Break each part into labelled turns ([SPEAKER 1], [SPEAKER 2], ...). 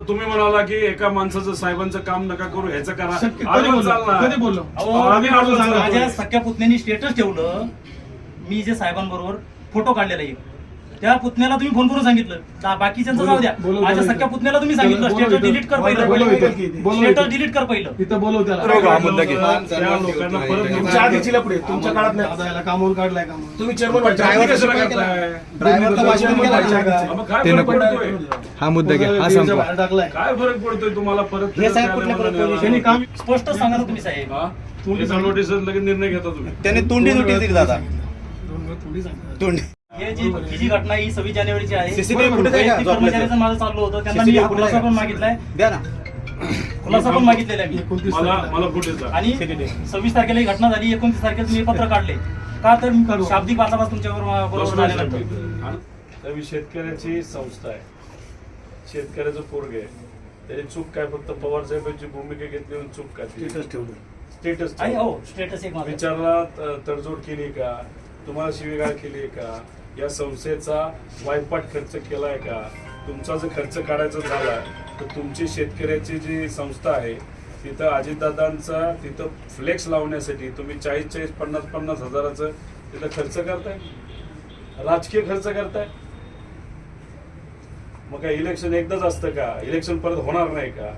[SPEAKER 1] तुम्ही म्हणाला की एका माणसाचं साहेबांचं काम नका करू ह्याचं करा.
[SPEAKER 2] माझ्या सख्या पुतण्यानी स्टेटस ठेवलं. मी जे साहेबांबरोबर फोटो काढलेला आहे त्या पुतण्याला तुम्ही फोन करून सांगितलं. बाकीच्यांचं जाऊ द्या. माझ्या सख्या. पुतण्याला तुम्ही सांगितलं. स्टेटस. डिलीट कर पहिलं. स्टेटस. डिलीट कर पहिलं.
[SPEAKER 3] इथं बोलव त्याला.
[SPEAKER 4] बरोबर, हा मुद्दा घे.
[SPEAKER 1] त्या लोकांना परत
[SPEAKER 5] तुमच्या आधीची पुढे? तुमच्या काळात नाही.
[SPEAKER 3] कामावर काढलाय कामावर
[SPEAKER 5] तुम्ही चेअरमन
[SPEAKER 1] तुम्ही
[SPEAKER 4] हा मुद्दा घ्या. हा
[SPEAKER 3] टाकलाय.
[SPEAKER 1] काय फरक पडतोय तुम्हाला? परत
[SPEAKER 5] हे साहेब कुठल्या परत
[SPEAKER 3] काम
[SPEAKER 2] स्पष्ट सांगा ना तुम्ही साहेब.
[SPEAKER 1] हा? याचा नोटीस लगेच निर्णय घेता तुम्ही.
[SPEAKER 4] त्याने तोंडी नोटीस दिली दादा. तोंडी
[SPEAKER 2] हे जी ही जी घटना ही सव्वीस जानेवारीची आहे.
[SPEAKER 4] CCTV फुटेज आहे का?
[SPEAKER 2] वैयक्तिक कर्मचाऱ्याचं माझं चाललं होतं. त्यांना मी
[SPEAKER 4] CCTV
[SPEAKER 2] हा खुलासा
[SPEAKER 4] फुटेज
[SPEAKER 2] पण मागितलाय.
[SPEAKER 4] द्या ना.
[SPEAKER 2] खुलासा पण मागितलेला आहे मी.
[SPEAKER 1] मला. मला फुटेज.
[SPEAKER 2] आणि सव्वीस तारखेला ही घटना झाली. एकोणतीस तारखेला हे पत्र काढले. का तर
[SPEAKER 3] काढू.
[SPEAKER 2] शाब्दिक वाचापास तुमच्यावर बरोबर झाल्यानंतर.
[SPEAKER 1] आणि शेतकऱ्याची संस्था आहे. शेतकऱ्याचं पोरग आहे. त्याची चूक काय? फक्त पवार साहेबांची भूमिका घेतली म्हणून चूक काय?
[SPEAKER 5] स्टेटस ठेवलं.
[SPEAKER 1] स्टेटस
[SPEAKER 2] आणि हो स्टेटस एक माझं.
[SPEAKER 1] विचारला त- तडजोड केली का? तुम्हाला शिवीगाळ केली आहे का? या संस्थेचा वायपाट खर्च केला आहे का? तुमचा जर खर्च काढायचा झाला तर तुमची शेतकऱ्याची जी संस्था आहे तिथं अजितदादांचा तिथं फ्लेक्स लावण्यासाठी तुम्ही चाळीस चाळीस पन्नास पन्नास हजाराचं तिथं खर्च करताय? राजकीय खर्च करताय? मग काय इलेक्शन एकदाच असतं का? इलेक्शन परत होणार नाही का?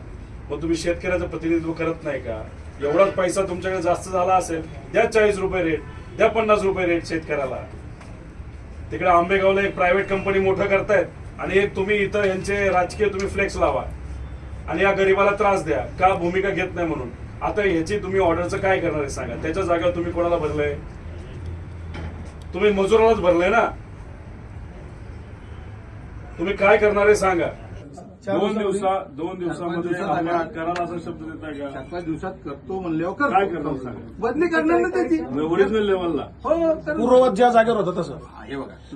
[SPEAKER 1] मग तुम्ही शेतकऱ्याचं प्रतिनिधित्व करत नाही का? एवढाच पैसा तुमच्याकडे जास्त झाला असेल द्या चाळीस रुपये रेट द्या पन्नास रुपये रेट शेतकऱ्याला. तिकडे आंबेगावला एक प्रायव्हेट कंपनी मोठं करतायत आणि एक तुम्ही इथं यांचे राजकीय तुम्ही फ्लेक्स लावा. आणि या गरीबाला त्रास द्या का भूमिका घेत नाही म्हणून. आता ह्याची तुम्ही ऑर्डरचं काय करणार आहे सांगा. त्याच्या जागेवर तुम्ही कोणाला भरलंय? तुम्ही मजुरालाच भरलंय ना? तुम्ही काय करणार आहे सांगा. दोन दिवसा दोन दिवसामध्ये आम्हाला कराल असा शब्द देताय का?
[SPEAKER 5] चार पाच दिवसात करतो म्हणल्यावर
[SPEAKER 1] काय
[SPEAKER 5] करतो
[SPEAKER 1] करणार सांगा
[SPEAKER 5] बदली करणार ना त्याची.
[SPEAKER 1] ओरिजिनल लेवलला
[SPEAKER 5] हो पूर्ववत ज्या जागेवर होतं तसं. हे बघा.